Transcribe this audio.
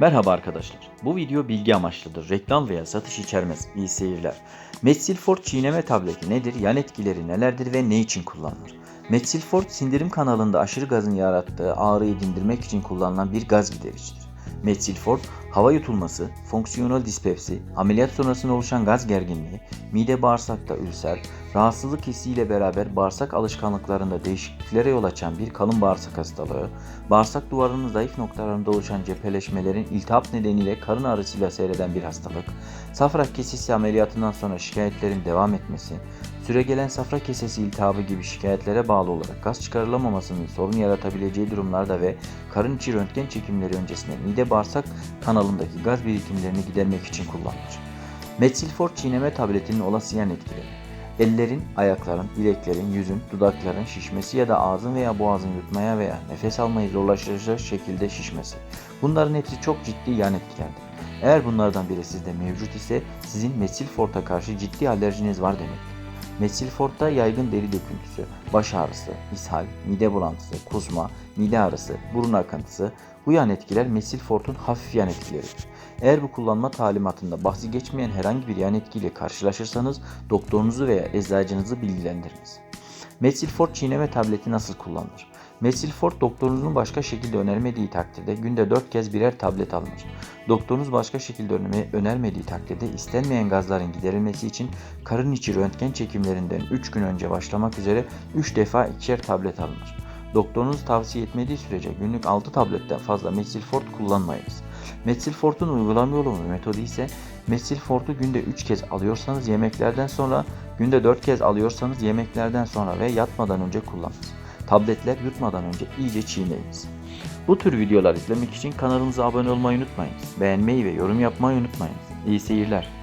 Merhaba arkadaşlar. Bu video bilgi amaçlıdır. Reklam veya satış içermez. İyi seyirler. Metsilfort çiğneme tableti nedir? Yan etkileri nelerdir ve ne için kullanılır? Metsilfort sindirim kanalında aşırı gazın yarattığı ağrıyı dindirmek için kullanılan bir gaz gidericidir. Metsilfort, hava yutulması, fonksiyonel dispepsi, ameliyat sonrasında oluşan gaz gerginliği, mide bağırsakta ülser, rahatsızlık hissiyle beraber bağırsak alışkanlıklarında değişikliklere yol açan bir kalın bağırsak hastalığı, bağırsak duvarının zayıf noktalarında oluşan cepheleşmelerin iltihap nedeniyle karın ağrısıyla seyreden bir hastalık, safra kesesi ameliyatından sonra şikayetlerin devam etmesi, süregelen safra kesesi iltihabı gibi şikayetlere bağlı olarak gaz çıkarılamamasının sorun yaratabileceği durumlarda ve karın içi röntgen çekimleri öncesinde mide bağırsak kanalındaki gaz birikimlerini gidermek için kullanılır. Metsilfor çiğneme tabletinin olası yan etkileri. Ellerin, ayakların, bileklerin, yüzün, dudakların şişmesi ya da ağzın veya boğazın yutmaya veya nefes almayı zorlaştıracak şekilde şişmesi. Bunların hepsi çok ciddi yan etkilerdir. Eğer bunlardan biri sizde mevcut ise sizin mesilforta karşı ciddi alerjiniz var demektir. Mesilfortta yaygın deri döküntüsü, baş ağrısı, ishal, mide bulantısı, kusma, mide ağrısı, burun akıntısı bu yan etkiler mesilfortun hafif yan etkileridir. Eğer bu kullanma talimatında bahsi geçmeyen herhangi bir yan etkiyle karşılaşırsanız doktorunuzu veya eczacınızı bilgilendiriniz. Metsilfort çiğneme tableti nasıl kullanılır? Metsilfort doktorunuzun başka şekilde önermediği takdirde günde 4 kez birer tablet alınır. Doktorunuz başka şekilde önerme- önermediği takdirde istenmeyen gazların giderilmesi için karın içi röntgen çekimlerinden 3 gün önce başlamak üzere 3 defa ikişer tablet alınır. Doktorunuz tavsiye etmediği sürece günlük 6 tabletten fazla Metsilfort kullanmayınız. Metsilfort'un uygulama yolu ve metodu ise Metsilfort'u günde 3 kez alıyorsanız yemeklerden sonra, günde 4 kez alıyorsanız yemeklerden sonra ve yatmadan önce kullanınız. Tabletler yutmadan önce iyice çiğneyiniz. Bu tür videolar izlemek için kanalımıza abone olmayı unutmayınız. Beğenmeyi ve yorum yapmayı unutmayınız. İyi seyirler.